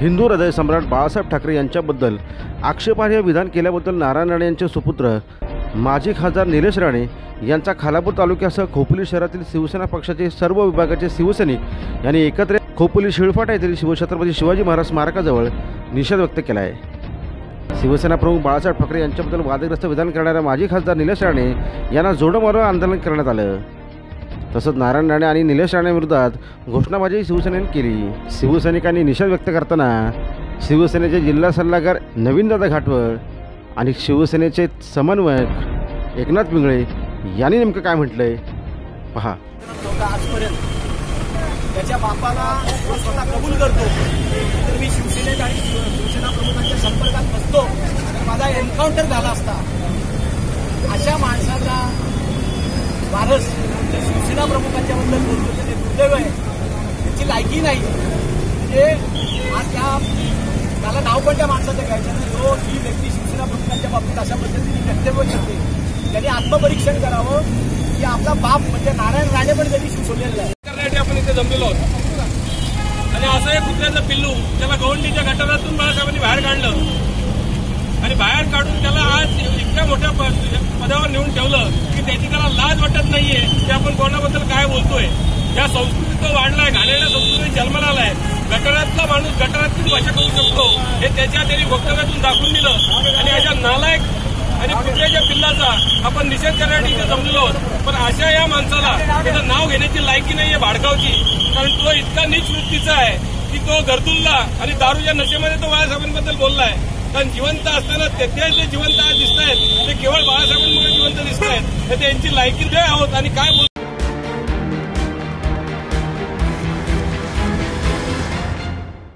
हिंदू हृदय सम्राट बाळासाहेब ठाकरे यांच्याबद्दल आक्षेपार्ह विधान केल्याबद्दल नारायण राणे यांचे सुपुत्र माजी खासदार निलेश राणे यांचा खालापूर तालुक्यासह खोपोली शहरातील शिवसेना पक्षाचे सर्व विभागाचे शिवसैनिक यांनी एकत्र खोपोली शिळफाटा येथील शिवछत्रपती शिवाजी महाराज स्मारकाजवळ निषेध व्यक्त केला आहे. शिवसेना प्रमुख बाळासाहेब ठाकरे यांच्याबद्दल वादग्रस्त विधान करणाऱ्या माजी खासदार निलेश राणे यांना जोडं आंदोलन करण्यात आलं. तसंच नारायण राणे आणि निलेश राणेविरोधात घोषणाबाजी शिवसेनेने केली. शिवसैनिकांनी निषेध व्यक्त करताना शिवसेनेचे जिल्हा सल्लागार नवीनदादा घाटवळ आणि शिवसेनेचे समन्वयक एकनाथ पिंगळे यांनी नेमकं काय म्हटलं आहे पहा त्याच्या बापाला स्वतः कबूल करतो. तर मी शिवसेनेत आणि शिवसेना प्रमुखांच्या संपर्कात बसतो तर माझा एन्काउंटर झाला असता. अशा माणसाचा वारस जे शिवसेना बोलतो ते दुर्दैव आहे त्याची लायकी नाही. म्हणजे आज त्या त्याला नाव पण त्या माणसाचं घ्यायचं नाही. जो ही व्यक्ती शिवसेना प्रमुखांच्या बाबतीत अशा पद्धतीने वक्तव्य करते. त्यांनी आत्मपरीक्षण करावं. की आपला बाप म्हणजे नारायण राणे पण त्यांनी सुचवलेलं आहे. करण्यासाठी आपण इथे जमलेलो आहोत. आणि असं एक कुत्र्याचं पिल्लू त्याला गवंडीच्या गटारातून बाळासाहेबांनी बाहेर काढलं आणि बाहेर काढून त्याला आज इतक्या मोठ्या प- पदावर नेऊन ठेवलं की त्याची त्याला लाज वाटत नाहीये की आपण कोणाबद्दल काय बोलतोय? या संस्कृतीत तो वाढलाय घालेल्या संस्कृती जन्माला आलाय. गटारातला माणूस गटारातून भाषा करू शकतो. हे त्याच्या त्यांनी वक्तव्यातून दाखवून दिलं. आणि अशा नालायक आणि कुठल्याच्या पिल्लाचा आपण निषेध करण्यासाठी इथे जमलेलो आहोत. पण अशा या माणसाला त्याचं नाव घेण्याची लायकी नाहीये भाडगावची कारण तो इतका नीच वृत्तीचा आहे की तो गरदुल्ला आणि दारूच्या नशेमध्ये तो बाळासाहेबांबद्दल बोललाय. कारण जिवंत असताना ते जे जिवंत आज दिसत आहेत ते केवळ बाळासाहेबांमुळे जिवंत दिसत आहेत तर त्यांची लायकी जे आहोत आणि काय बोल